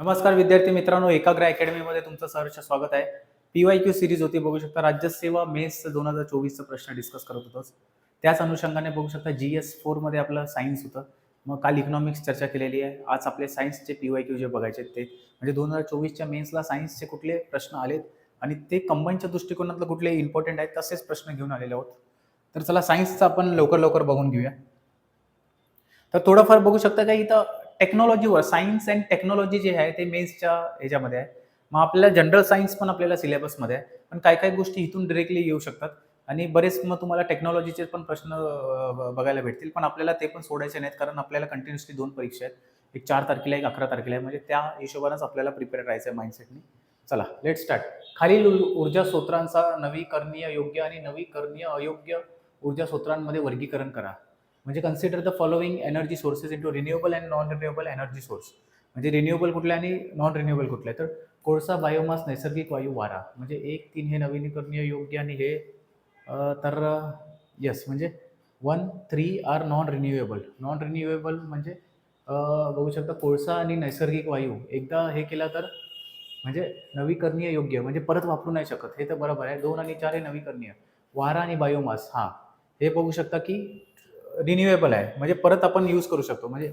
नमस्कार विद्यार्थी मित्रांनो एकाग्र अकॅडमीमध्ये तुमचं सहर्ष स्वागत आहे. पी वाय क्यू सिरीज होती बघू शकता राज्यसेवा मेस दोन हजार चोवीसचा प्रश्न डिस्कस करत होतो त्याच अनुषंगाने बघू शकता जी एस फोरमध्ये आपलं सायन्स होतं. मग काल इकॉनॉमिक्स चर्चा केलेली आहे. आज आपले सायन्सचे पी वाय क्यू जे बघायचे आहेत ते. म्हणजे दोन हजार चोवीसच्या मेन्सला सायन्सचे कुठले प्रश्न आलेत आणि ते कंबाईनच्या दृष्टिकोनातलं कुठले इम्पॉर्टंट आहेत तसेच प्रश्न घेऊन आलेले आहोत. तर चला सायन्सचं आपण लवकर लवकर बघून घेऊया. तर थोडंफार बघू शकता का इथं टेक्नॉलॉजीवर सायन्स अँड टेक्नॉलॉजी जे आहे ते मेन्सच्या ह्याच्यामध्ये आहे. मग आपल्याला जनरल सायन्स पण आपल्याला सिलेबसमध्ये आहे. पण काही काही गोष्टी इथून डिरेक्टली येऊ शकतात. आणि बरेच मग तुम्हाला टेक्नॉलॉजीचे पण प्रश्न ब- बघायला भेटतील. पण आपल्याला ते पण सोडायचे नाहीत. कारण आपल्याला कंटिन्युअसली दोन परीक्षा आहेत. एक चार तारखेला एक अकरा तारखेला. आहे म्हणजे त्या हिशोबानेच आपल्याला प्रिपेअर राहायचं आहे माइंडसेटनी चला लेट स्टार्ट खालील ऊर्जा स्रोतांचा नवीकरणीय योग्य आणि नवीकरणीय अयोग्य ऊर्जा स्रोतांमध्ये वर्गीकरण करा. म्हणजे consider the following energy sources into renewable and non renewable energy source म्हणजे रिन्युएबल कुठले आणि नॉन रिन्युएबल कुठले? तर कोळसा बायोमास नैसर्गिक वायू वारा. म्हणजे एक तीन हे नवीनीकरणीय योग्य आणि हे तर यस म्हणजे one three are non renewable non renewable म्हणजे बघू शकता कोळसा आणि नैसर्गिक वायू. एकदा हे केला तर म्हणजे नवीकरणीय योग्य. म्हणजे परत वापरू नाही शकत. हे तर बरोबर आहे. दोन आणि चार हे नवीकरणीय. वारा आणि बायोमास हां. हे बघू शकता की रिन्युएबल आहे. म्हणजे परत आपण यूज करू शकतो. म्हणजे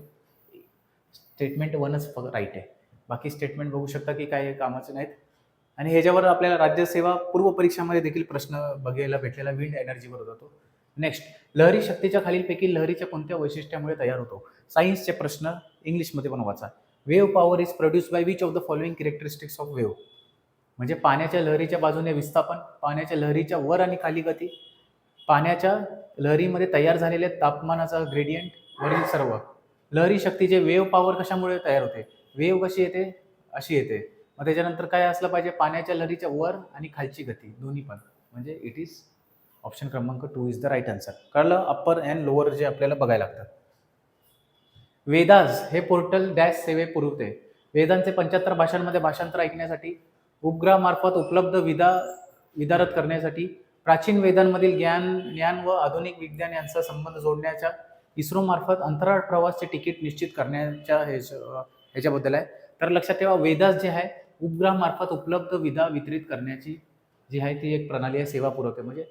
स्टेटमेंट वनच राईट आहे. बाकी स्टेटमेंट बघू शकता की काय कामाचे नाहीत. आणि ह्याच्यावर आपल्याला राज्यसेवा पूर्व परीक्षामध्ये देखील प्रश्न बघायला भेटलेला विंड एनर्जीवर होता तो. नेक्स्ट लहरी शक्तीच्या खालीलपैकी लहरीच्या कोणत्या वैशिष्ट्यामुळे तयार होतो? सायन्सचे प्रश्न इंग्लिशमध्ये पण वाचा. Wave power is produce by which of the following characteristics of wave म्हणजे पाण्याच्या लहरीच्या बाजूने विस्थापन पाण्याच्या लहरीच्या वर आणि खाली गती पाण्याच्या लहरीमध्ये तयार झालेल्या तापमानाचा ग्रेडियंट वरील सर्व. लहरी शक्तीचे वेव पॉवर कशामुळे तयार होते? वेव कशी येते? अशी येते. मग त्याच्यानंतर काय असलं पाहिजे? पाण्याच्या लहरीच्या वर आणि खालची गती दोन्ही पण. म्हणजे इट इज ऑप्शन क्रमांक two is the right answer कळलं? अप्पर अँड लोअर जे आपल्याला बघायला लागतात. वेदास हे पोर्टल डॅश सेवे पुरवते. वेदांचे पंच्याहत्तर भाषांमध्ये भाषांतर ऐकण्यासाठी उपग्रहामार्फत उपलब्ध विदा विदारत करण्यासाठी प्राचीन वेदांमधील ज्ञान ज्ञान व आधुनिक विज्ञान यांचा संबंध जोडण्याच्या इस्रोमार्फत अंतराळ प्रवासचे तिकीट निश्चित करण्याच्या ह्याच्या- ह्याच्याबद्दल आहे. तर लक्षात ठेवा वेदास जे आहे उपग्रहामार्फत उपलब्ध विदा वितरित करण्याची जी आहे ती एक प्रणाली आहे सेवा पुरवते. म्हणजे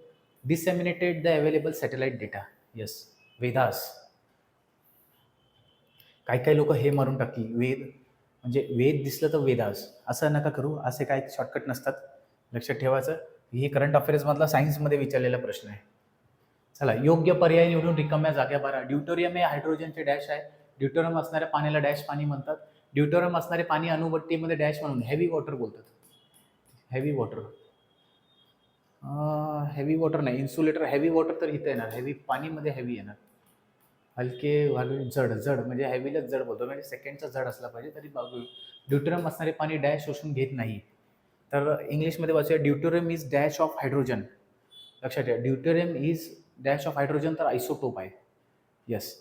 disseminated the available satellite data yes VEDAS. काही काही लोक हे मारून टाकतील वेद. म्हणजे वेद दिसलं तर वेदास. असं नका करू असे काय शॉर्टकट नसतात. लक्षात ठेवायचं. हे करंट अफेअर्समधला सायन्समध्ये विचारलेला प्रश्न आहे. चला योग्य पर्याय निवडून रिकाम्या जाग्या भरा. ड्युटोरियम हे हायड्रोजनचे डॅश आहे. ड्युटोरियम असणाऱ्या पाण्याला डॅश पाणी म्हणतात. ड्युटोरियम असणारे पाणी अणुभट्टीमध्ये डॅश म्हणून हेवी वॉटर बोलतात. हेवी वॉटर हेवी वॉटर नाही. इन्सुलेटर हेवी वॉटर तर इथं येणार. हेवी पाणीमध्ये हेवी येणार. हलके वालू जड जड म्हणजे हेवीलाच जड बोलतो. म्हणजे सेकंडचा जड असला पाहिजे तरी बाजू. ड्युटोरियम असणारे पाणी डॅश शोषून घेत नाही. तर इंग्लिशमध्ये वाचूया. Deuterium is dash of hydrogen लक्षात ठेवा. Deuterium is dash of hydrogen तर आयसोटोप आहे. यस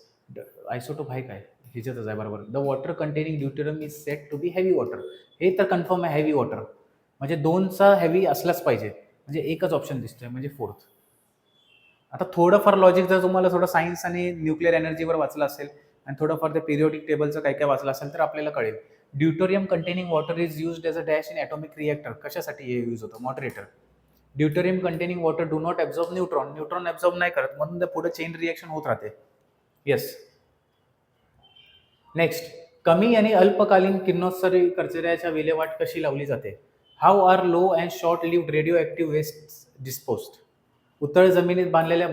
आयसोटोप आहे काय? ह्याच्यातच आहे. बरोबर. The water containing deuterium is set to be heavy water हे तर कन्फर्म आहे हेवी वॉटर म्हणजे दोनचा हेवी असलाच पाहिजे. म्हणजे एकच ऑप्शन दिसतोय. म्हणजे फोर्थ आता थोडंफार लॉजिक जर तुम्हाला थोडं सायन्स आणि न्यूक्लिअर एनर्जीवर वाचलं असेल आणि थोडंफार ते पिरियोडिक टेबलचं काय काय वाचलं असेल तर आपल्याला कळेल. Deuterium containing water is use as a dash in atomic reactor कशासाठी हे यूज होतं? Moderator deuterium containing water do not absorb neutron neutron absorb नाही करत. म्हणून ते पुढे चेन रिएक्शन होत राहते. येस नेक्स्ट कमी आणि अल्पकालीन किरणोत्सरी कचऱ्याच्या विल्हेवाट कशी लावली जाते? How are low and short live radioactive waste disposed उतळ जमिनीत बांधलेल्या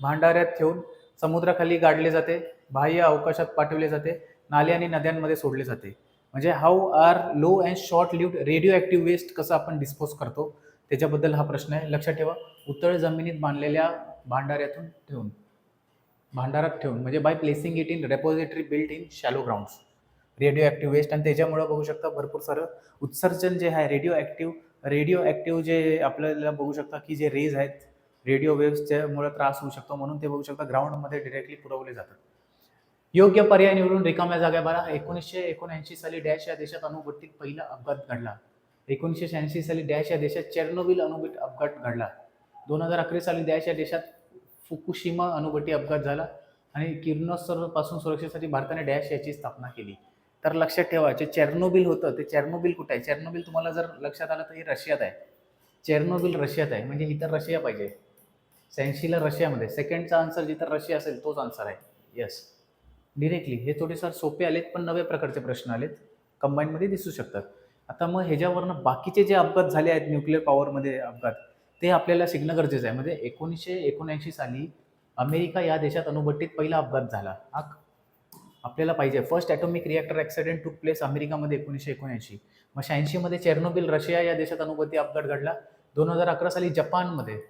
भांडाऱ्यात ठेवून समुद्राखाली गाडले जाते. बाह्य अवकाशात पाठवले जाते. नाले आणि नद्यांमध्ये सोडले जाते. म्हणजे how are low and short lived radioactive waste कसं आपण डिस्पोज करतो? त्याच्याबद्दल हा प्रश्न आहे. लक्षात ठेवा. उतळ जमिनीत बांधलेल्या भांडाऱ्यातून ठेवून भांडारात ठेवून म्हणजे by placing it in repository built in shallow grounds radioactive waste आणि त्याच्यामुळं बघू शकता भरपूर सारं उत्सर्जन जे आहे रेडिओ ॲक्टिव्ह रेडिओ ॲक्टिव्ह जे आपल्याला बघू शकता की जे रेज आहेत रेडिओ वेव्सच्यामुळे त्रास होऊ शकतो म्हणून ते बघू शकता ग्राउंडमध्ये डिरेक्टली पुरवले जातात. योग्य पर्याय निवडून रिकाम्या जागा भरा. एकोणीसशे एकोणऐंशी साली डॅश या देशात अणुभट्टीत पहिला अपघात घडला. एकोणीसशे शहाऐंशी साली डॅश या देशात चेर्नोबिल अणुभट्ट अपघात घडला. दोन हजार अकरा साली डॅश या देशात फुकुशिमा अणुभट्टी अपघात झाला आणि किरणोत्सर्गापासून सुरक्षेसाठी भारताने डॅश याची स्थापना केली. तर लक्षात ठेवा जे चेर्नोबिल होतं ते चेर्नोबिल कुठं आहे? चेर्नोबिल तुम्हाला जर लक्षात आलं तर हे रशियात आहे. चेर्नोबिल रशियात आहे म्हणजे इतर रशिया पाहिजे. शहाऐंशीला रशियामध्ये. सेकंडचा आन्सर जिथं रशिया असेल तोच आन्सर आहे. येस डिरेक्टली हे थोडेफार सोपे आलेत पण नव्या प्रकारचे प्रश्न आलेत. कंबाईनमध्ये दिसू शकतात. आता मग ह्याच्यावरनं बाकीचे जे अपघात झाले आहेत न्यूक्लिअर पॉवरमध्ये अपघात ते आपल्याला शिकणं गरजेचं आहे. म्हणजे एकोणीसशे एकोणऐंशी साली अमेरिका या देशात अणुभट्टीत पहिला अपघात झाला. हा आपल्याला पाहिजे. First atomic reactor accident took place अमेरिकामध्ये एकोणीसशे एकोणऐंशी. मग शहाऐंशीमध्ये चेर्नोबिल रशिया या देशात अणुभट्टी अपघात घडला. दोन हजार अकरा साली जपानमध्ये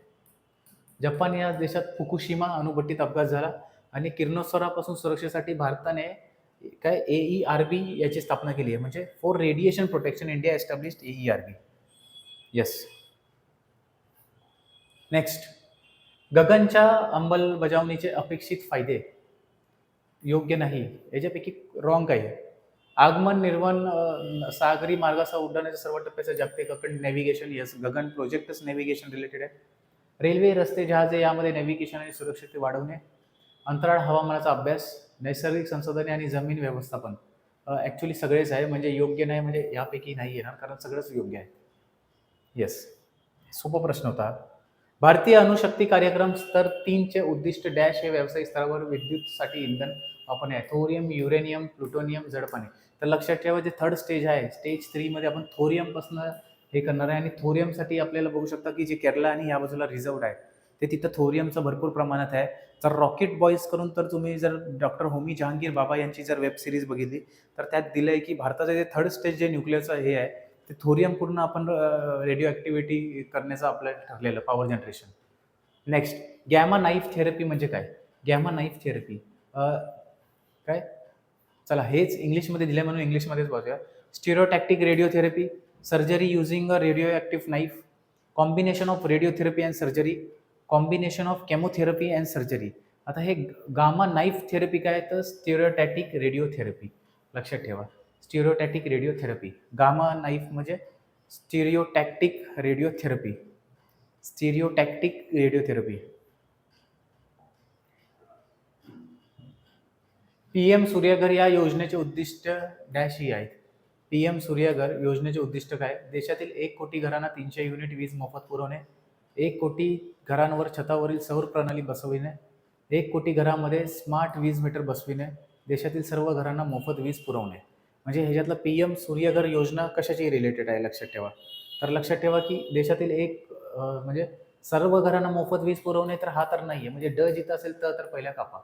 जपान या देशात फुकुशिमा अणुभट्टीत अपघात झाला. आणि किरणोत्सरापासून सुरक्षेसाठी भारताने काय ए ई आर बी याची स्थापना केली आहे. म्हणजे for radiation protection India established A E R B yes next गगनच्या अंमलबजावणीचे अपेक्षित फायदे. योग्य नाही. याच्यापैकी रॉंग काय आहे. आगमन निर्वहन सागरी मार्गासह उड्डाणाच्या सर्व टप्प्याचं जागतिक अखंड नेव्हिगेशन यस गगन प्रोजेक्टच नेव्हिगेशन रिलेटेड आहे. रेल्वे रस्ते जहाजे यामध्ये नेव्हिगेशन आणि सुरक्षितते वाढवणे अंतराळ हवामानाचा अभ्यास नैसर्गिक संसाधने आणि जमीन व्यवस्थापन ॲक्च्युली सगळेच आहे म्हणजे योग्य नाही म्हणजे यापैकी नाही येणार कारण सगळंच योग्य आहे. येस सोपा प्रश्न होता. भारतीय अणुशक्ती कार्यक्रम स्तर तीनचे उद्दिष्ट डॅश हे व्यावसायिक स्तरावर विद्युतसाठी इंधन वापरणे आहे. थोरियम युरेनियम प्लुटोनियम जडपाने तर लक्षात ठेवा जे थर्ड स्टेज आहे स्टेज थ्रीमध्ये आपण थोरियमपासून हे करणार आहे आणि थोरियमसाठी आपल्याला बघू शकता की जे केरला आणि या बाजूला रिझर्वड आहे ते तिथं थोरियमचं भरपूर प्रमाणात आहे. तर रॉकेट बॉईज करून तर तुम्ही जर डॉक्टर होमी जहांगीर बाबा यांची जर वेब सिरीज बघितली तर त्यात दिलं आहे की भारताचं जे थर्ड स्टेज जे न्यूक्लिअरचं हे आहे ते थोरियम पूर्ण आपण रेडिओ ॲक्टिव्हिटी करण्याचं आपलं ठरलेलं power generation next gamma knife therapy म्हणजे काय? गॅमा नाईफ थेरपी काय? चला हेच इंग्लिशमध्ये दिलं म्हणून इंग्लिशमध्येच बघूया stereotactic radiotherapy surgery using a radioactive knife combination of radiotherapy and surgery combination of chemotherapy and surgery. आता हे गामा नाईफ थेरपी काय तर स्टिरोटॅटिक रेडिओथेरपी. लक्षात ठेवा. स्टिरोटॅटिक रेडिओथेरपी. गामा नाईफ म्हणजे stereotactic radiotherapy. Stereotactic radiotherapy. P M Suryaghar या योजनेचे उद्दिष्ट डॅश ही आहेत. पी एम सूर्यघर योजनेचे उद्दिष्ट काय? देशातील एक कोटी घरांना तीनशे युनिट वीज मोफत पुरवणे. एक कोटी घरांवर छतावरील सौर प्रणाली बसविणे एक कोटी घरामध्ये स्मार्ट वीज मीटर बसविणे देशातील सर्व घरांना मोफत वीज पुरवणे. म्हणजे ह्याच्यातलं पी एम सूर्यघर योजना कशाची रिलेटेड आहे लक्षात ठेवा. तर लक्षात ठेवा की देशातील एक म्हणजे सर्व घरांना मोफत वीज पुरवणे तर हा तर नाही आहे म्हणजे ड जिथं असेल तर तर पहिला कापा.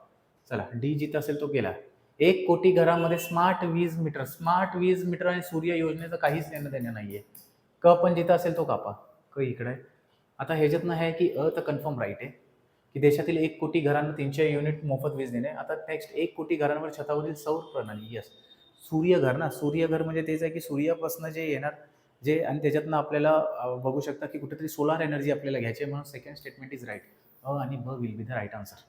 चला डी जिथं असेल तो गेला. एक कोटी घरामध्ये स्मार्ट वीज मीटर स्मार्ट वीज मीटर आणि सूर्य योजनेचं काहीच देणं देणं नाही आहे क पण जिथं असेल तो कापा. क इकडे आहे. आता ह्याच्यातनं आहे की अ तर कन्फर्म राईट आहे. की देशातील एक कोटी घरांना तीनशे युनिट मोफत वीज देणे. आता नेक्स्ट एक कोटी घरांवर छतावरील सौर प्रणाली यस सूर्यघर ना सूर्यघर म्हणजे तेच आहे की सूर्यापासून जे येणार जे आणि त्याच्यातनं आपल्याला बघू शकता की कुठेतरी सोलार एनर्जी आपल्याला घ्यायची आहे म्हणून सेकंड स्टेटमेंट इज राईट अ आणि ब will be the right answer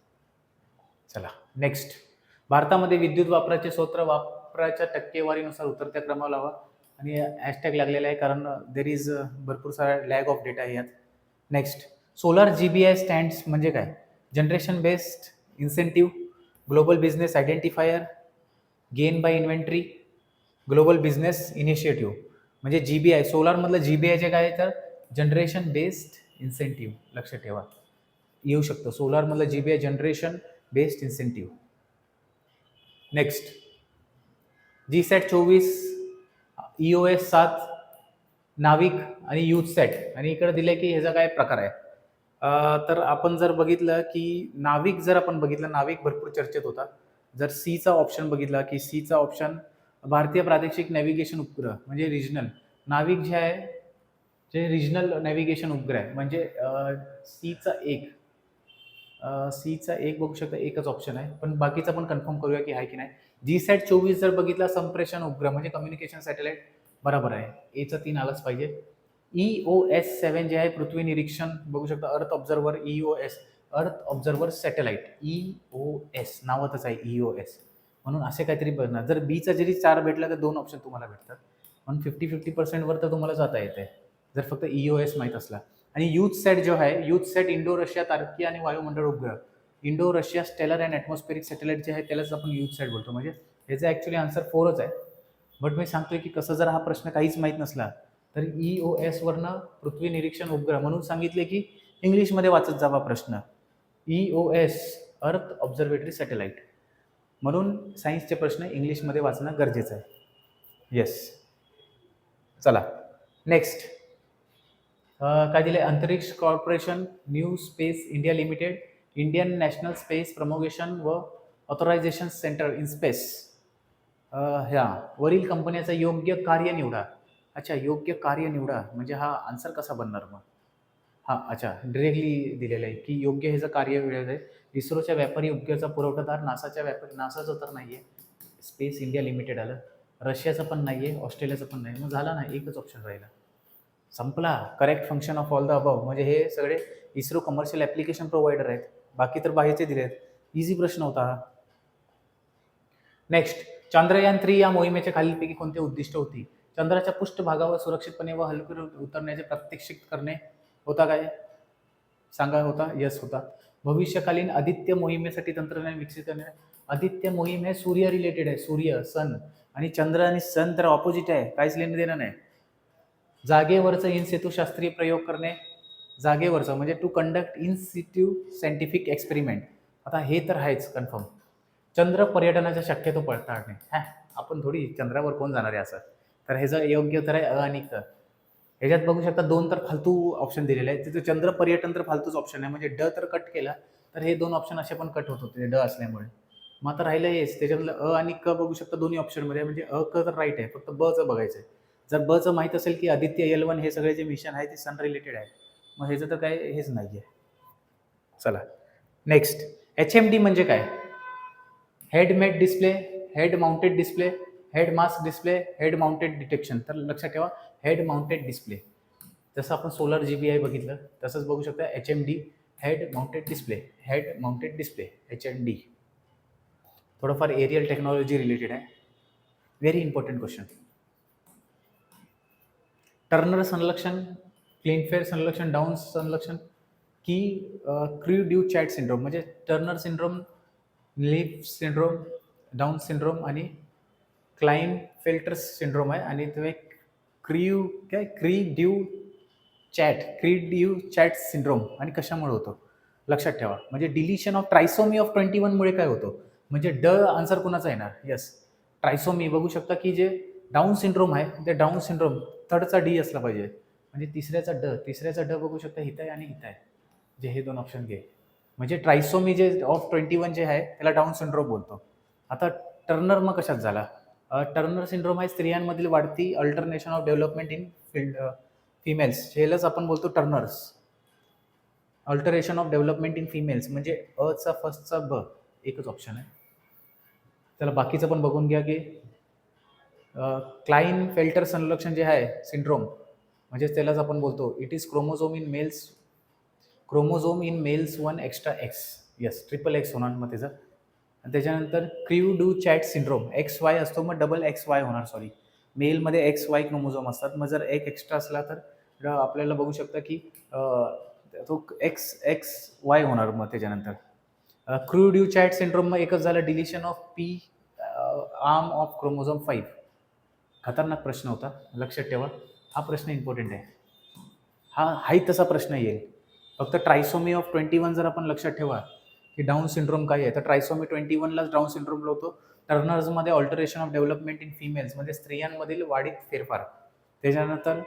चला नेक्स्ट भारतामध्ये विद्युत वापराचे स्रोत वापराच्या टक्केवारीनुसार उतरत्या क्रमावर लावा. आणि हॅशटॅग लागलेला आहे कारण देर इज भरपूर सारा लॅग ऑफ डेटा आहे यात. Next solar G B I stands म्हणजे काय? Generation based incentive global business identifier gain by inventory global business initiative म्हणजे जी बी आय सोलारमधलं जी बी आयचे काय तर जनरेशन बेस्ड इन्सेंटिव्ह लक्ष ठेवा. येऊ शकतं. सोलारमधलं G B I generation based incentive next G SAT चोवीस ई ओ एस सात नाविक आणि यूथ सेट. आणि इकडे दिलं की ह्याचा काय प्रकार आहे. तर आपण जर बघितलं की नाविक जर आपण बघितलं नाविक भरपूर चर्चेत होता. जर सीचा ऑप्शन बघितला की सीचा ऑप्शन भारतीय प्रादेशिक नॅव्हिगेशन उपग्रह म्हणजे रिजनल नाविक जे आहे जे रिजनल नॅव्हिगेशन उपग्रह आहे म्हणजे सीचा एक. सीचा एक बघू शकता एकच ऑप्शन आहे. पण बाकीचा पण कन्फर्म करूया की आहे की नाही. जी सॅट चोवीस जर बघितला संप्रेषण उपग्रह म्हणजे कम्युनिकेशन सॅटेलाइट बरोबर आहे. एचं तीन आलंच पाहिजे. E O S seven J आहे पृथ्वी निरीक्षण बघू शकता earth observer E O S earth observer satellite E O S नावातच आहे ई ओ एस म्हणून असे काहीतरी बघणार. जर बीचा जरी चार भेटला तर दोन ऑप्शन तुम्हाला भेटतात. म्हणून फिफ्टी फिफ्टी पर्सेंटवर तर तुम्हाला जाता येते जर फक्त ई ओ एस माहीत असला. आणि यूथ सेट जो आहे यूथ सेट इंडो रशिया तारकी आणि वायुमंडळ उपग्रह. Indo Russia stellar and atmospheric satellite जे आहे त्यालाच आपण यूथ सेट बोलतो. म्हणजे ह्याचा ॲक्च्युली आन्सर फोरच आहे. बट मी सांगतोय की कसं जर हा प्रश्न काहीच माहीत नसला तर ई ओ एसवरनं पृथ्वी निरीक्षण उपग्रह म्हणून सांगितले की इंग्लिशमध्ये वाचत जावा प्रश्न. E O S earth observatory satellite म्हणून सायन्सचे प्रश्न इंग्लिशमध्ये वाचणं गरजेचं आहे. येस चला नेक्स्ट काय दिले Antariksh corporation New Space India Limited Indian National Space promotion व ऑथोरायझेशन सेंटर इन स्पेस. ह्या वरील कंपन्याचं योग्य कार्य निवडा. अच्छा योग्य कार्य निवडा म्हणजे हा आन्सर कसा बनणार मग? हां अच्छा डिरेक्टली दिलेलं आहे की योग्य ह्याचं कार्य मिळत आहे. इस्रोच्या व्यापारी योग्यचा पुरवठादार नासाच्या व्यापारी नासाचं तर नाही आहे स्पेस इंडिया लिमिटेड आलं. रशियाचं पण नाही आहे ऑस्ट्रेलियाचं पण नाही. मग झाला ना एकच ऑप्शन राहिला. संपला. Correct function of all the above म्हणजे हे सगळे इस्रो कमर्शियल ॲप्लिकेशन प्रोव्हायडर आहेत. बाकी तर बाहेरचे दिले आहेत इझी प्रश्न होता हा. नेक्स्ट चांद्रयान थ्री या मोहिमेच्या खालीलपैकी कोणते उद्दिष्ट होती? चंद्राच्या पृष्ठभागावर सुरक्षितपणे व हलके उतरण्याचे प्रात्यक्षिक करणे होता काय? सांगा होता यस होता. भविष्यकालीन आदित्य मोहिमेसाठी तंत्रज्ञान विकसित करणे. आदित्य मोहीम हे सूर्य रिलेटेड आहे. सूर्य सन आणि चंद्र आणि सन तर ऑपोजिट आहे. काहीच लेणं देणं नाही. जागेवरचं इन सेतू शास्त्रीय प्रयोग करणे. जागेवरचं म्हणजे to conduct in situ scientific experiment आता हे तर आहेच कन्फर्म चंद्र पर्यटनाच्या शक्यतो पडताळणे हा आपण थोडी चंद्रावर कोण जाणार आहे असं? तर ह्याचं योग्य तर आहे अ आणि क. ह्याच्यात बघू शकता दोन तर फालतू ऑप्शन दिलेले आहेत. तिथं चंद्र पर्यटन तर फालतूच ऑप्शन आहे. म्हणजे ड तर कट केला तर हे दोन ऑप्शन असे पण कट होत होते ड असल्यामुळे. मग आता राहिलं हेच. त्याच्यातलं अ आणि क बघू शकता दोन्ही ऑप्शनमध्ये म्हणजे अ क तर राईट आहे. फक्त बचं बघायचं आहे जर बचं माहीत असेल की आदित्य एल वन हे सगळे जे मिशन आहे ते सन रिलेटेड आहे. मग ह्याचं तर काय हेच नाही आहे चला. नेक्स्ट एच एम डी म्हणजे काय? Head made display head mounted display head mask display head mounted detection. तर लक्षात ठेवा हेड माउंटेड डिस्प्ले. जसं आपण सोलर जी बी आय बघितलं तसंच बघू शकता H M D head mounted display head mounted display H M D थोडंफार एरियल टेक्नॉलॉजी रिलेटेड आहे. व्हेरी इम्पॉर्टंट क्वेश्चन टर्नर संलक्षण क्लीनफेअर संलक्षण डाऊन संलक्षण की क्रू ड्यू चॅट सिंड्रोम म्हणजे टर्नर सिंड्रोम लिफ सिंड्रोम डाऊन सिंड्रोम आणि क्लाइन फिल्टर्स सिंड्रोम आहे. आणि तो एक क्रियू काय? Cri du chat cri du chat syndrome आणि कशामुळे होतो? लक्षात ठेवा. म्हणजे deletion of trisomy of twenty वनमुळे काय होतं? म्हणजे ड आन्सर कुणाचा येणार? येस ट्रायसोमी बघू शकता की जे डाऊन सिंड्रोम आहे ते डाऊन सिंड्रोम थर्डचा डी असला पाहिजे. म्हणजे तिसऱ्याचा ड तिसऱ्याचा ड बघू शकता हित आहे आणि हित आहे. जे हे दोन ऑप्शन घे. म्हणजे ट्रायसोमी जे ऑफ ट्वेंटी वन जे आहे त्याला डाऊन सिंड्रोम बोलतो. आता टर्नर मग कशात झाला? टर्नर सिंड्रोम आहे स्त्रियांमधील वाढती alternation of development in field females हेलाच आपण बोलतो Turner's. Alteration of development in females म्हणजे अचा फर्स्टचा ब एकच ऑप्शन आहे. त्याला बाकीचं पण बघून घ्या की क्लाईन फेल्टर संलक्षण जे आहे सिंड्रोम म्हणजे त्यालाच आपण बोलतो. It is chromosome in males chromosome in males one extra X yes triple X होणार मग त्याचं आणि त्याच्यानंतर cri du chat syndrome X Y असतो मग डबल एक्स वाय होणार सॉरी मेलमध्ये एक्स वाय क्रोमोझोम असतात मग जर एक एक्स्ट्रा असला तर आपल्याला बघू शकता की तो एक्स एक्स वाय होणार मग त्याच्यानंतर. क्रू ड्यू चॅट सिंड्रोम मग एकच झालं deletion of P arm of chromosome five खतरनाक प्रश्न होता लक्षात ठेवा. हा प्रश्न इम्पॉर्टंट आहे. हा हाही तसा प्रश्न येईल. फक्त ट्रायसोमी ऑफ ट्वेंटी वन जर आपण लक्षात ठेवा की डाऊन सिंड्रोम काय आहे तर ट्रायसोमी ट्वेंटी वनलाच डाऊन सिंड्रोम होतो टर्नर्समध्ये alteration of development in females म्हणजे स्त्रियांमधील वाढीत फेरफार. त्याच्यानंतर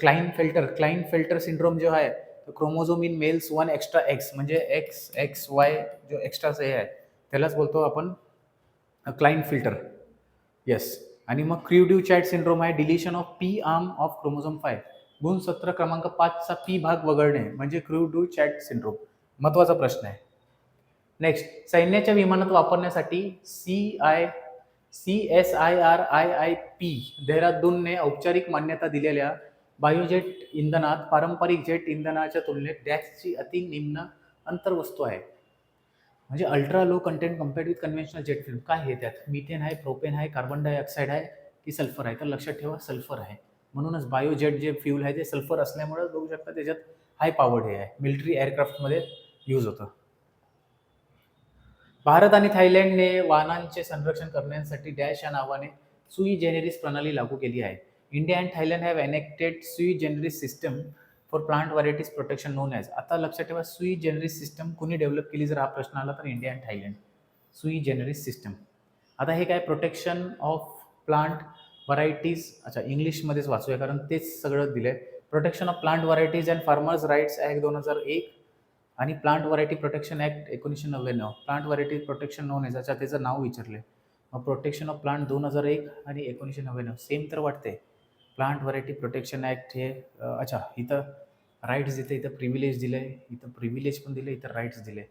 Klinefelter Klinefelter syndrome जो आहे तर chromosome in males one extra X म्हणजे एक्स एक्स वाय जो एक्स्ट्राचं हे आहे त्यालाच बोलतो आपण क्लाईन फिल्टर येस आणि मग क्रिवड्यू चॅट सिंड्रोम आहे deletion of P arm of chromosome five गुण सत्र क्रमांक पाचचा पी भाग वगळणे म्हणजे क्रू डू चॅट सिंड्रोम महत्त्वाचा प्रश्न आहे. नेक्स्ट सैन्याच्या विमानात वापरण्यासाठी C I C S I R I I P देहरादूनने औपचारिक मान्यता दिलेल्या बायोजेट इंधनात पारंपरिक जेट इंधनाच्या तुलनेत डॅक्सची अति निम्न अंतर्वस्तू आहे. म्हणजे ultra low content compared with conventional jet fuel काय आहे त्यात? मिथेन आहे प्रोपेन आहे कार्बन डायऑक्साईड आहे की सल्फर आहे? तर लक्षात ठेवा सल्फर आहे. म्हणूनच बायोजेट जे फ्यूल आहे ते सल्फर असल्यामुळे बघू शकता त्याच्यात हाय पॉवर्ड हे आहे. मिलिटरी एअरक्राफ्टमध्ये यूज होतं. भारत आणि थायलंडने वाहनांचे संरक्षण करण्यासाठी डॅश या नावाने सुई जेनेरिस प्रणाली लागू केली आहे. India and Thailand have enacted sui generis system for plant varieties protection known as आता लक्षात ठेवा सुई जेनेरिस सिस्टम कुणी डेव्हलप केली? जर हा प्रश्न आला तर India and Thailand. Sui generis system आता हे काय? प्रोटेक्शन ऑफ प्लांट व्हरायटीज अच्छा इंग्लिशमध्येच वाचूया कारण तेच सगळं दिलं आहे protection of plant varieties and farmers rights act दोन हजार एक आणि प्लांट व्हरायटी प्रोटेक्शन ॲक्ट एकोणीसशे नव्याण्णव. प्लांट व्हरायटी प्रोटेक्शन नोन आहे ज्याच्या त्याचं नाव विचारले मग प्रोटेक्शन ऑफ प्लांट दोन हजार एक आणि एकोणीसशे नव्याण्णव. सेम तर वाटते प्लांट व्हरायटी प्रोटेक्शन ॲक्ट हे अच्छा इथं राईट्स दिले इथं प्रिव्हिलेज दिलं आहे इथं प्रिव्हिलेज पण दिलं इथं राईट्स दिले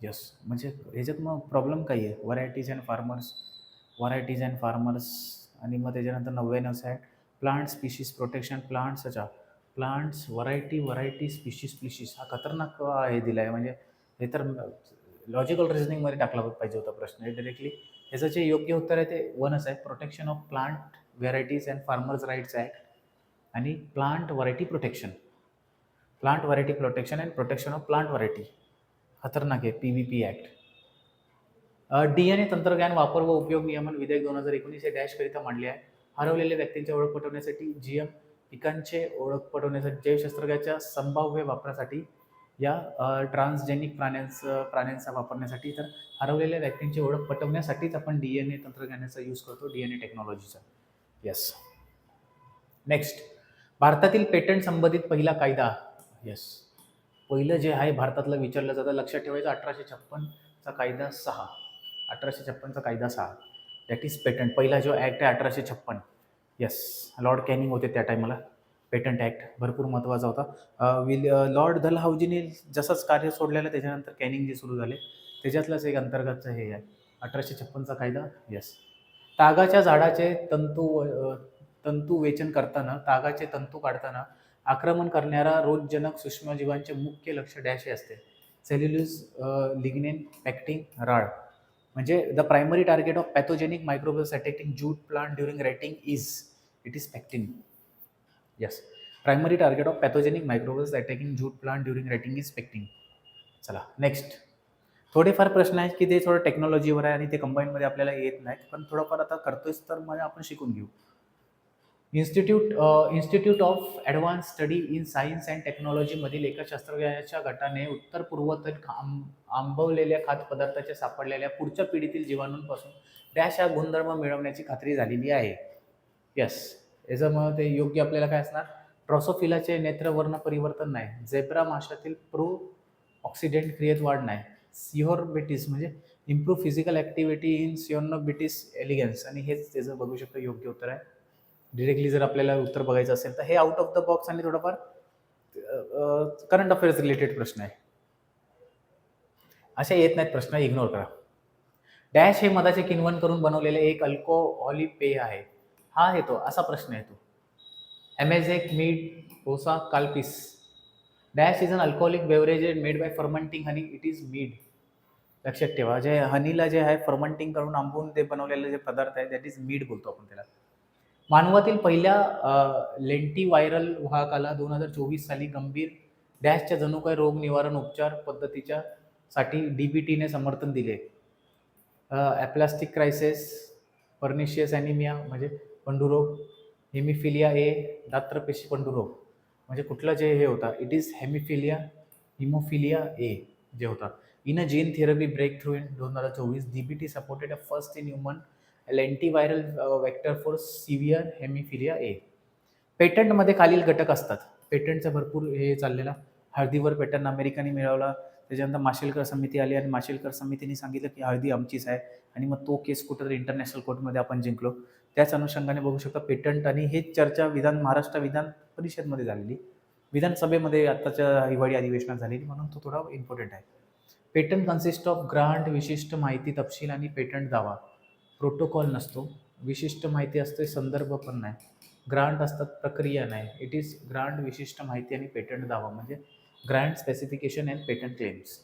यस म्हणजे ह्याच्यात मग प्रॉब्लेम काही आहे varieties and farmers varieties and farmers आणि मग त्याच्यानंतर नव्याण्णव सॅट प्लांट स्पीशीज प्रोटेक्शन प्लांट्स अच्छा plants variety variety species species हा खतरनाक हे दिला आहे म्हणजे हे तर लॉजिकल रिझनिंगमध्ये टाकला पाहिजे होता प्रश्न. हे डिरेक्टली ह्याचं जे योग्य उत्तर आहे ते वनच आहे. Protection of plant varieties and farmers rights act आणि plant variety protection plant variety protection and protection of plant variety खतरनाक आहे. P V P act D N A तंत्रज्ञान वापर व उपयोग नियमन विधेयक दोन हजार एकोणीस हे डॅशकरिता मांडले आहे. हरवलेल्या व्यक्तींची ओळख पटवण्यासाठी जी एम पिकांचे ओळख पटवण्यासाठी जैवशास्त्रज्ञाच्या संभाव्य वापरासाठी या ट्रान्सजेनिक प्राण्यांचं प्राण्यांचा वापरण्यासाठी तर हरवलेल्या व्यक्तींची ओळख पटवण्यासाठीच आपण डी एन ए तंत्रज्ञानाचा यूज करतो डी एन ए टेक्नॉलॉजीचा येस नेक्स्ट भारतातील पेटंट संबंधित पहिला कायदा. येस पहिलं जे आहे भारतातलं विचारलं जातं लक्षात ठेवायचं अठराशे छप्पनचा कायदा सहा. अठराशे छप्पनचा कायदा सहा दॅट इज पेटंट पहिला जो ॲक्ट आहे अठराशे छप्पन. येस लॉर्ड कॅनिंग होते त्या टायमाला पेटंट ॲक्ट भरपूर महत्त्वाचा होता. विल लॉर्ड लॉर्ड दलहाऊजीने जसंच कार्य सोडलेलं त्याच्यानंतर कॅनिंग जे सुरू झाले त्याच्यातलंच एक अंतर्गतचं हे आहे. अठराशे छप्पनचा कायदा? येस तागाच्या झाडाचे तंतू तंतू वेचन करताना तागाचे तंतू काढताना आक्रमण करणाऱ्या रोगजनक सूक्ष्मजीवांचे मुख्य लक्ष डॅश हे असते सेल्युल्यूज लिग्नेन पॅक्टिंग राळ. म्हणजे the primary target of pathogenic microbials attacking jute plant during retting is it is pectin yes primary target of pathogenic microbes attacking jute plant during retting is pectin चला नेक्स्ट थोडेफार प्रश्न आहेत की ते थोडं टेक्नॉलॉजीवर आहे आणि ते कंबाईनमध्ये आपल्याला येत नाहीत पण थोडंफार आता करतोयच तर मग आपण शिकून घेऊ. Institute institute of advance study in science and टेक्नॉलॉजीमधील एका शास्त्रज्ञाच्या गटाने उत्तर पूर्वतन आंब आंबवलेल्या खाद्यपदार्थाच्या सापडलेल्या पुढच्या पिढीतील जीवाणूंपासून डॅश हा गुणधर्म मिळवण्याची खात्री झालेली आहे. यस याच्यामुळे ते योग्य आपल्याला काय असणार? ट्रॉसोफिलाचे नेत्रवर्ण परिवर्तन नाही. झेब्रा माशातील प्रो ऑक्सिडेंट क्रियेत वाढ नाही. सिहोरबेटिस म्हणजे improve physical activity in Caenorhabditis elegans आणि हेच त्याचं बघू शकतो योग्य उत्तर आहे. डिरेक्टली जर आपल्याला उत्तर बघायचं असेल तर हे आउट ऑफ द बॉक्स आणि थोडंफार करंट अफेअर्स रिलेटेड प्रश्न आहे. असे येत नाहीत प्रश्न इग्नोर करा. डॅश हे मधाचे किनवण करून बनवलेले एक अल्कोहॉली पेय आहे. हा येतो असा प्रश्न येतो. ॲमेझेक मीड ओसा Calpis dash is an alcoholic beverage made by fermenting honey it is mead लक्षात ठेवा जे हनीला जे आहे फर्मंटिंग करून आंबून ते बनवलेले जे पदार्थ आहे दॅट इज मीड बोलतो आपण त्याला. मानवातील पहिल्या लेंटी व्हायरल वाहकाला दोन हजार चोवीस साली गंभीर डॅशच्या जणू काय रोग निवारण उपचार पद्धतीच्या साठी डी बी टीने समर्थन दिले. ॲप्लास्टिक क्रायसिस पर्निशियस ॲनिमिया म्हणजे पंडुरोग हेमिफिलिया ए दात्रपेशी पंडुरोग म्हणजे कुठलं जे हे होता it is hemophilia haemophilia A जे होता. In a gene therapy breakthrough in दोन हजार चोवीस D B T supported a first in human lentiviral vector for severe haemophilia A पेटंटमध्ये खालील घटक असतात. पेटंटचा भरपूर हे चाललेला हळदीवर पेटंट अमेरिकाने मिळवला. त्याच्यानंतर माशेलकर समिती आली आणि माशेलकर समितीने सांगितलं की हळदी आमचीच आहे आणि मग तो केस कुठंतरी इंटरनॅशनल कोर्टमध्ये आपण जिंकलो. त्याच अनुषंगाने बघू शकता पेटंट आणि हेच चर्चा विधान महाराष्ट्र विधान परिषदमध्ये झालेली. विधानसभेमध्ये आत्ताच्या हिवाळी अधिवेशनात झालेली. म्हणून तो थोडा इम्पॉर्टंट आहे. पेटंट कन्सिस्ट ऑफ ग्रांट विशिष्ट माहिती तपशील आणि पेटंट दावा. प्रोटोकॉल नसतो. विशिष्ट माहिती असते संदर्भ पण नाही. ग्रांट असतात प्रक्रिया नाही. इट इज ग्रांट विशिष्ट माहिती आणि पेटंट दावा म्हणजे grand specification and patent claims.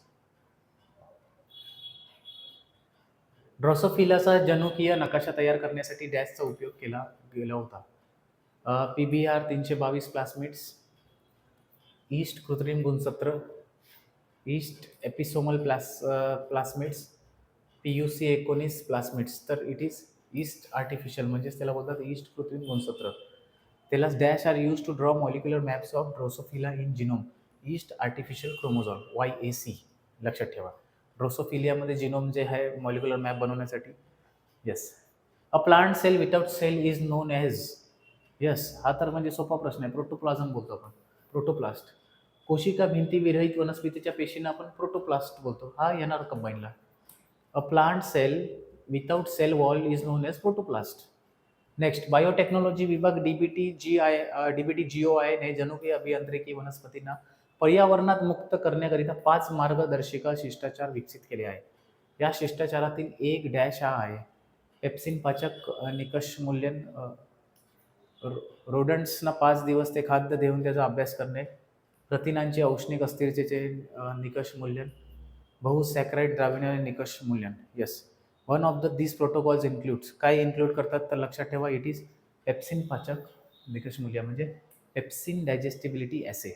ड्रॉसोफिलाचा जनुकीय नकाशा तयार करण्यासाठी डॅशचा उपयोग केला गेला होता. पी बी आर तीनशे बावीस प्लास्मिट्स ईस्ट कृत्रिम गुणसत्र yeast episomal plas plasmids P U C एकोणीस प्लास्मिड्स तर इट इज ईस्ट आर्टिफिशियल म्हणजेच त्याला बोलतात ईस्ट कृत्रिम गुणसूत्र त्याला dash are use to draw molecular maps of drosophila in genome yeast artificial chromosome Y A C लक्षात ठेवा. ड्रोसोफिलियामध्ये जिनोम जे आहे मॉलिक्युलर मॅप बनवण्यासाठी. Yes a plant cell without cell is known as yes हा तर म्हणजे सोपा प्रश्न आहे. प्रोटोप्लाझम बोलतो आपण. प्रोटोप्लास्ट कोशिका भिंती विरहित वनस्पतीच्या पेशींना आपण प्रोटोप्लास्ट बोलतो. हा येणार कंबाईनला A plant cell without cell wall is known as protoplast. Next biotechnology विभाग DBT G I DBT G O I ने जनुकीय अभियांत्रिकी वनस्पतींना पर्यावरणात मुक्त करण्याकरिता पाच मार्गदर्शिका शिष्टाचार विकसित केले आहे या शिष्टाचारातील एक डॅश हा आहे पेप्सिन पाचक निकष मूल्यन रो- रोडंट्सना पाच दिवस ते खाद्य देऊन त्याचा अभ्यास करणे प्रथिनांचे औष्णिक अस्थिरतेचे निकष मूल्यन बहुसॅक्राईड आणि निकष मूल्यन yes one of the this protocols includes काय इन्क्लूड करतात? तर लक्षात ठेवा इट इज पेप्सिन पाचक निकष मूल्य म्हणजे पेप्सिन डायजेस्टिबिलिटी ॲसे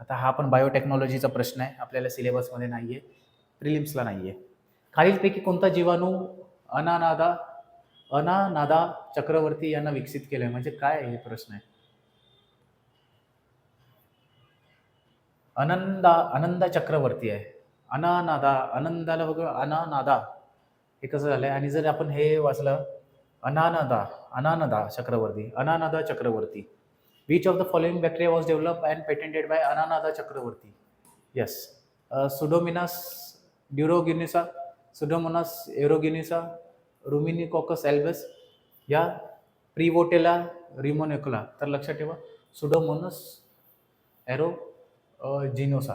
आता हा पण बायोटेक्नॉलॉजीचा प्रश्न आहे. आपल्याला सिलेबसमध्ये नाही आहे प्रिलिम्सला नाही आहे खालीलपैकी कोणता जीवाणू अनानादा अनानादा चक्रवर्ती यांना विकसित केलं आहे म्हणजे काय हे प्रश्न आहे? अनंदा आनंदा चक्रवर्ती आहे. अनानादा आनंदाला वगळ अनानादा. हे कसं झालंय? आणि जर आपण हे वाचलं Ananda Ananda Chakrabarty Ananda Chakrabarty. Which of the following bacteria was develop and patented by Ananda Chakrabarty? Yes Pseudomonas aeruginosa Pseudomonas aeruginosa Ruminococcus albus या प्रिवोटेला रिमोनेकुला तर लक्षात ठेवा सुडोमोनस एरो जिनोसा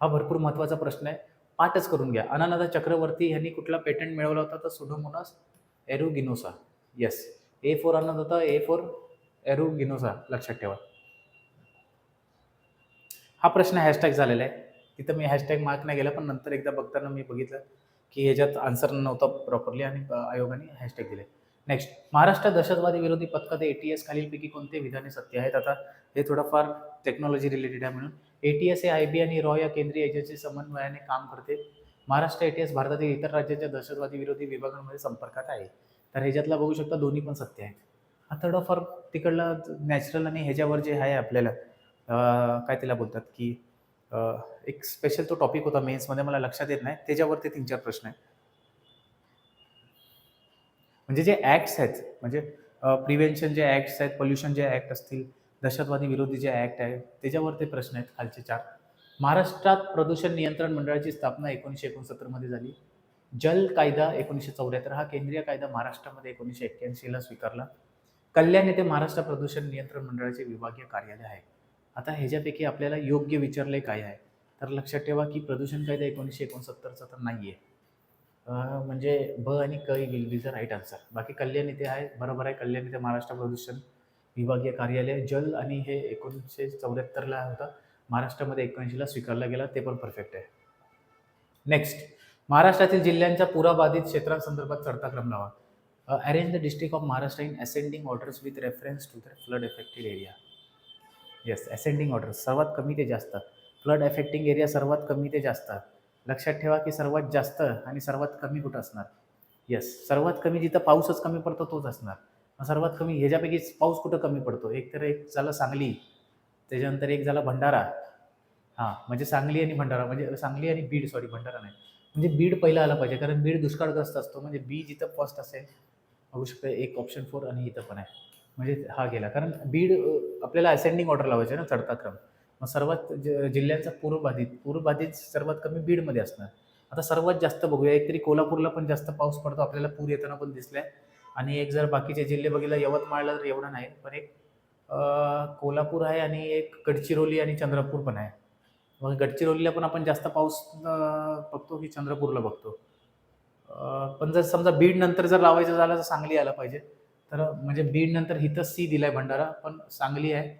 हा भरपूर महत्त्वाचा प्रश्न आहे. पाठच करून घ्या. अनानादा चक्रवर्ती यांनी कुठला पेटंट मिळवला होता? तर Pseudomonas aeruginosa. Yes A four अनादाता A four aeruginosa. लक्षात ठेवा. हा प्रश्न हॅशटॅग झालेला आहे. तिथं मी हॅशटॅग मार्क नाही गेला पण नंतर एकदा बघताना मी बघितलं की ह्याच्यात आन्सर नव्हता प्रॉपरली आणि आयोगाने हॅशटॅग दिले नेक्स्ट महाराष्ट्र दहशतवादी विरोधी पथकात ए टी एस खालीलपैकी कोणते विधाने सत्य आहेत? आता हे थोडंफार टेक्नॉलॉजी रिलेटेड आहे म्हणून. ए टी एस हे आय बी आणि रॉ या केंद्रीय एजन्सी समन्वयाने काम करते. महाराष्ट्र ए टी एस भारतातील इतर राज्याच्या दहशतवादी विरोधी विभागांमध्ये संपर्कात आहे. तर ह्याच्यातला बघू शकता दोन्ही पण सत्य आहे हा थोडंफार तिकडला नॅचरल आणि ह्याच्यावर जे आहे आपल्याला काय तिला बोलतात की एक स्पेशल तो टॉपिक होता मेन्समध्ये मला लक्षात येत नाही. त्याच्यावर ते तीन चार प्रश्न आहेत. म्हणजे जे ॲक्ट्स आहेत म्हणजे प्रिव्हेन्शन जे ॲक्ट्स आहेत पोल्युशन जे ॲक्ट असतील दहशतवादी विरोधी जे ॲक्ट आहे त्याच्यावर ते प्रश्न आहेत खालचे चार. महाराष्ट्रात प्रदूषण नियंत्रण मंडळाची स्थापना एकोणीसशे एकोणसत्तरमध्ये झाली. जल कायदा एकोणीसशे चौऱ्याहत्तर हा केंद्रीय कायदा महाराष्ट्रामध्ये एकोणीसशे एक्क्याऐंशीला स्वीकारला. कल्याण येथे महाराष्ट्र प्रदूषण नियंत्रण मंडळाचे विभागीय कार्यालय आहे. आता ह्याच्यापैकी आपल्याला योग्य विचारले काय आहे? तर लक्षात ठेवा की प्रदूषण कायदा एकोणीसशे एकोणसत्तरचा तर नाही आहे अं, म्हणजे ब आणि क will be the right answer बाकी कल्याण इथे आहे बरोबर आहे. कल्याण इथे महाराष्ट्र प्रदूषण विभागीय कार्यालय जल आणि हे एकोणीसशे चौऱ्याहत्तरला होता. महाराष्ट्रामध्ये एकोणऐंशीला स्वीकारला गेला ते पण परफेक्ट आहे. नेक्स्ट महाराष्ट्रातील जिल्ह्यांच्या पुराबाधित क्षेत्रांसंदर्भात चढता क्रम लावा arrange the district of Maharashtra in ascending orders with reference to the flood effected area yes ascending order सर्वात कमी ते जास्त. फ्लड एफेक्टिंग एरिया सर्वात कमी ते जास्त. लक्षात ठेवा की सर्वात जास्त आणि सर्वात कमी कुठं असणार? येस सर्वात कमी जिथं पाऊसच कमी पडतो तोच असणार. मग सर्वात कमी ह्याच्यापैकी पाऊस कुठं कमी पडतो? एक तर एक झालं सांगली त्याच्यानंतर एक झाला भंडारा. हां म्हणजे सांगली आणि भंडारा म्हणजे सांगली आणि बीड सॉरी भंडारा नाही. म्हणजे बीड पहिला आला पाहिजे कारण बीड दुष्काळग्रस्त असतो म्हणजे बी जिथं फर्स्ट असेल बघू शकतो एक ऑप्शन फोर आणि इथं पण आहे. म्हणजे हा गेला कारण बीड आपल्याला असेंडिंग ऑर्डर लावायचे ना चढता क्रम. मग सर्वात ज जिल्ह्यांचा पूर्वबाधित पूर्वबाधित सर्वात कमी बीडमध्ये असणार. आता सर्वात जास्त बघूया एक तरी कोल्हापूरला पण जास्त पाऊस पडतो आपल्याला पूर येताना पण दिसलाय. आणि एक जर बाकीचे जिल्हे बघितलं यवतमाळला तर एवढा नाही पण एक कोल्हापूर आहे आणि एक गडचिरोली आणि चंद्रपूर पण आहे. मग गडचिरोलीला पण आपण जास्त पाऊस बघतो की चंद्रपूरला बघतो. पण जर समजा बीड नंतर जर लावायचं झालं तर सांगली आलं पाहिजे. तर म्हणजे बीड नंतर हिथं सी दिलाय भंडारा पण सांगली आहे.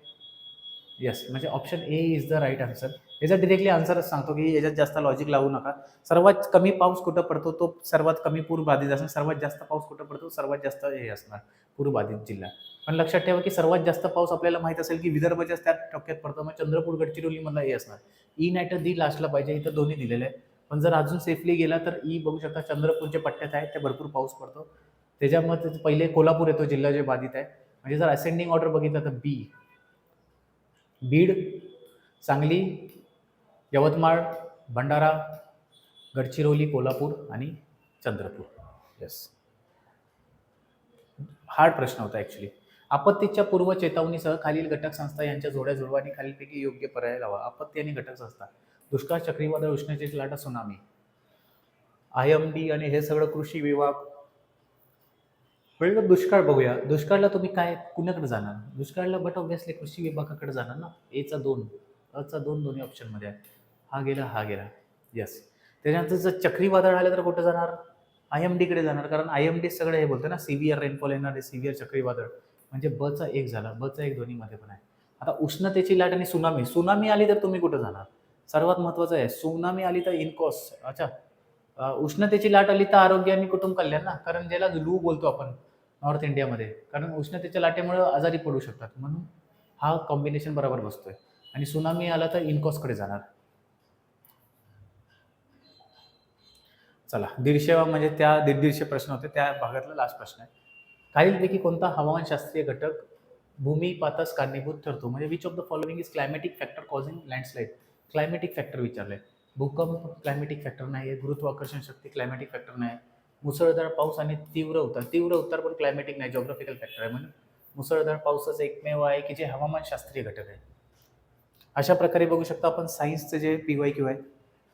येस म्हणजे option A is the right answer याचा डिरेक्टली आन्सरच सांगतो की याच्यात जास्त लॉजिक लावू नका. सर्वात कमी पाऊस कुठं पडतो तो सर्वात कमी पूर बाधित असणार. सर्वात जास्त पाऊस कुठं पडतो सर्वात जास्त हे असणार पूर बाधित जिल्हा. पण लक्षात ठेवा की सर्वात जास्त पाऊस आपल्याला माहीत असेल की विदर्भच्याच त्यात टप्प्यात पडतो मग चंद्रपूर गडचिरोलीमधला हे असणार. ई नाही तर दी लास्टला पाहिजे इथं दोन्ही दिलेलं आहे. पण जर अजून सेफली गेला तर ई बघू शकता चंद्रपूरच्या पट्ट्यात आहे ते भरपूर पाऊस पडतो. त्याच्यामध्ये पहिले कोल्हापूर येतो जिल्हा जे बाधित आहे. म्हणजे जर असेंडिंग ऑर्डर बघितलं तर बी बीड सांगली यवतमाळ भंडारा गडचिरोली कोल्हापूर आणि चंद्रपूर. येस हार्ड प्रश्न होता ॲक्च्युली आपत्तीच्या पूर्व चेतावणीसह खालील घटक संस्था यांच्या जोड्या जुळवा आणि खालीलपैकी योग्य पर्याय लावा. आपत्ती आणि घटक संस्था. दुष्काळ चक्रीवादळ उष्णतेची लाटा सुनामी. आय एम डी आणि हे सगळं कृषी विभाग पहिलं दुष्काळ बघूया. दुष्काळला तुम्ही काय कुणाकडे जाणार? दुष्काळला बट ऑब्विसली कृषी विभागाकडे जाणार ना? एचा दोन अचा दोन दोन्ही ऑप्शनमध्ये आहे. हा गेला हा गेला. येस त्याच्यानंतर जर चक्रीवादळ आलं तर कुठं जाणार? आय एम डीकडे जाणार. कारण आय एम डी सगळं हे बोलतं ना सिव्हिअर रेनफॉल येणार आहे सिव्हिअर चक्रीवादळ. म्हणजे बचा एक झाला. बचा एक दोन्हीमध्ये पण आहे. आता उष्णतेची लाट आणि सुनामी. सुनामी आली तर तुम्ही कुठं जाणार? सर्वात महत्त्वाचं आहे सुनामी आली तर इनकॉस अच्छा. उष्णतेची लाट आली तर आरोग्य आणि कुटुंब कल्याण ना? कारण ज्याला लू बोलतो आपण नॉर्थ इंडियामध्ये. कारण उष्णतेच्या लाटेमुळे आजारी पडू शकतात. म्हणून हा कॉम्बिनेशन बरोबर बसतोय. आणि सुनामी आला तर इनकॉसकडे जाणार. चला दीडशे म्हणजे त्या दीड दीडशे प्रश्न होते. त्या भागातला लास्ट प्रश्न आहे. खालीलपैकी कोणता हवामानशास्त्रीय घटक भूमिपातास कारणीभूत ठरतो? म्हणजे which of the following is climatic factor causing landslide climatic factor विचारलंय. भूकंप क्लायमॅटिक फॅक्टर नाही आहे गुरुत्वाकर्षण शक्ती क्लायमॅटिक फॅक्टर नाही मुसळधार पाऊस आणि तीव्र उतार. तीव्र उतार पण क्लायमॅटिक नाही जॉग्राफिकल फॅक्टर आहे म्हणून. मुसळधार पावसाचं एकमेव आहे की जे हवामानशास्त्रीय घटक आहे. अशा प्रकारे बघू शकता आपण सायन्सचे जे पी वाय क्यू आहे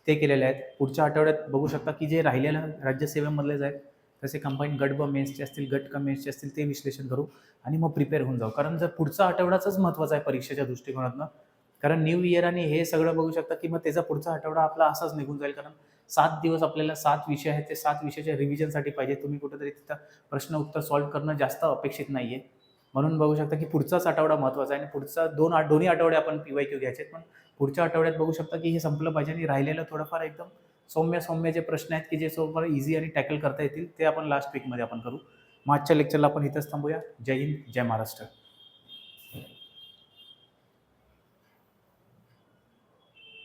ते केलेले आहेत. पुढच्या आठवड्यात बघू शकता की जे राहिलेल्या राज्यसेवेमधलेच आहेत तसे कंबाईन गट ब मेन्सचे असतील गट क मेन्सचे असतील ते विश्लेषण करू आणि मग प्रिपेअर होऊन जाऊ. कारण जर पुढचा आठवडाच महत्त्वाचा आहे परीक्षेच्या दृष्टिकोनातनं कारण न्यू इयर आणि हे सगळं बघू शकता की मग त्याचा पुढचा आठवडा आपला असाच निघून जाईल. कारण सात दिवस आपल्याला सात विषय आहेत ते सात विषयाच्या रिव्हिजनसाठी पाहिजे. तुम्ही कुठेतरी तिथं प्रश्न उत्तर सॉल्व्ह करणं जास्त अपेक्षित नाही आहे म्हणून बघू शकता की पुढचाच आठवडा महत्त्वाचा आहे आणि पुढचा दोन आठ दोन्ही आठवडे आपण पी वाय क्यू घ्यायचे आहेत पण पुढच्या आठवड्यात बघू शकता की हे संपलं पाहिजे आणि राहिलेलं थोडंफार एकदम सौम्य सौम्य जे प्रश्न आहेत की जे थोडंफार इझी आणि टॅकल करता येतील ते आपण लास्ट वीकमध्ये आपण करू. मागच्या लेक्चरला आपण इथंच थांबूया. जय हिंद जय महाराष्ट्र.